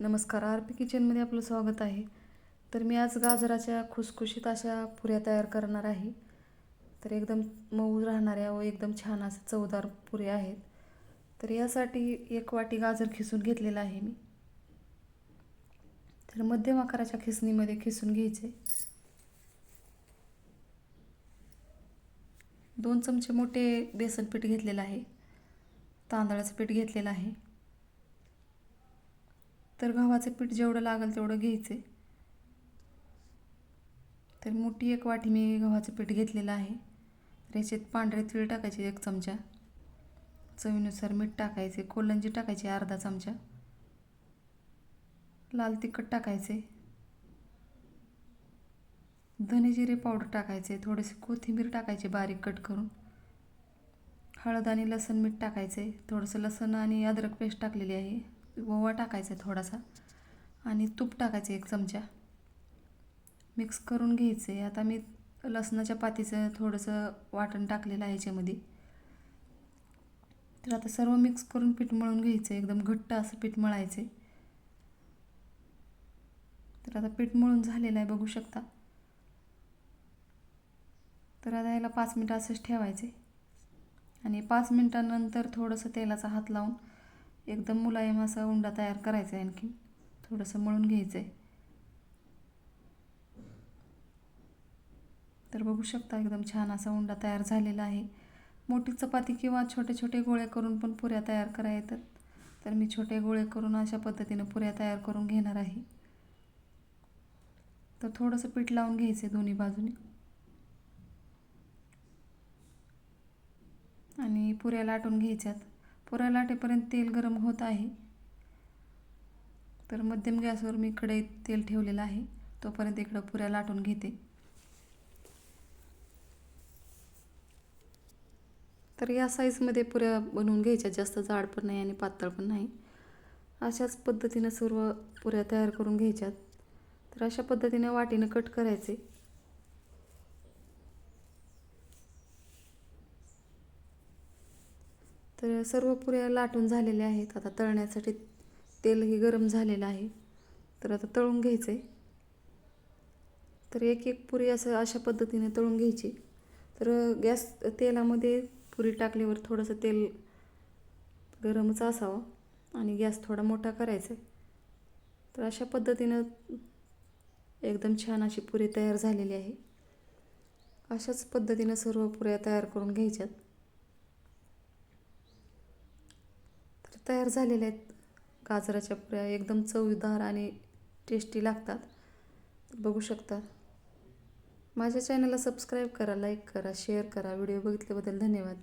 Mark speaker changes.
Speaker 1: नमस्कार R P किचनमध्ये आपलं स्वागत आहे. तर मी आज गाजराच्या खुसखुशीत अशा पुऱ्या तयार करणार आहे. तर एकदम मऊ राहणाऱ्या व एकदम छान असं चवदार पुऱ्या आहेत. तर यासाठी एक वाटी गाजर खिसून घेतलेलं आहे मी. तर मध्यम आकाराच्या खिसणीमध्ये खिसून घ्यायचे. दोन चमचे मोठे बेसन पीठ घेतलेलं आहे. तांदळाचं पीठ घेतलेलं आहे. तर गव्हाचं पीठ जेवढं लागेल तेवढं घ्यायचे तर मोठी एक वाटी मी गव्हाचं पीठ घेतलेलं आहे. तर याच्यात पांढरे तीळ टाकायचे एक चमचा. चवीनुसार मीठ टाकायचे कोलंजी टाकायची अर्धा चमचा. लाल तिखट टाकायचे. धने जिरे पावडर टाकायचे थोडेसे कोथिंबीर टाकायचे बारीक कट करून. हळद आणि लसण मीठ टाकायचे थोडंसं लसण आणि अद्रक पेस्ट टाकलेली आहे. ओवा टाकायचा थोडासा आणि तूप टाकायचं एक चमचा. मिक्स करून घ्यायचे आता मी लसणाच्या पातीचं थोडंसं वाटण टाकलेलं आहे याच्यामध्ये. तर आता सर्व मिक्स करून पीठ मळून घ्यायचं एकदम घट्ट असं पीठ मळायचे तर आता पीठ मळून झालेलं आहे बघू शकता. तर आता याला पाच मिनटं असंच ठेवायचे आणि पाच मिनटानंतर थोडंसं तेलाचा हात लावून एकदम मुलायम असा उंडा तयार करायचा आहे आणखी थोडंसं मळून घ्यायचं आहे तर बघू शकता एकदम छान असा उंडा तयार झालेला आहे. मोठी चपाती किंवा छोटे छोटे गोळे करून पण पुऱ्या तयार करा येतात तर मी छोटे गोळे करून अशा पद्धतीनं पुऱ्या तयार करून घेणार आहे. तर थोडंसं पीठ लावून घ्यायचं आहे दोन्ही बाजूने. आणि पुऱ्या लाटून घ्यायच्यात. पुऱ्या लाटेपर्यंत तेल गरम होत आहे. तर मध्यम गॅसवर मी कढईत तेल ठेवलेलं आहे. तोपर्यंत इकडं पुऱ्या लाटून घेते. तर या साईजमध्ये पुऱ्या बनवून घ्यायच्या. जास्त जाड पण नाही आणि पातळ पण नाही. अशाच पद्धतीनं सर्व पुऱ्या तयार करून घ्यायच्यात. तर अशा पद्धतीने वाटीनं कट करायचे. तर सर्व पुऱ्या लाटून झालेल्या आहेत. आता तळण्यासाठी तेलही गरम झालेलं आहे. तर आता तळून घ्यायचं आहे तर एक एक पुरी असं अशा पद्धतीने तळून घ्यायची. तर गॅस तेलामध्ये पुरी टाकल्यावर थोडंसं तेल गरमच असावं आणि गॅस थोडा मोठा करायचा आहे. तर अशा पद्धतीनं एकदम छान अशी पुरी तयार झालेली आहे. अशाच पद्धतीनं सर्व पुऱ्या तयार करून घ्यायच्यात. तयार झालेल्या आहेत. गाजराच्या पुऱ्या एकदम चवदार आणि टेस्टी लागतात. बघू शकता. माझ्या चॅनलला सबस्क्राईब करा लाईक करा शेअर करा. व्हिडिओ बघितल्याबद्दल धन्यवाद.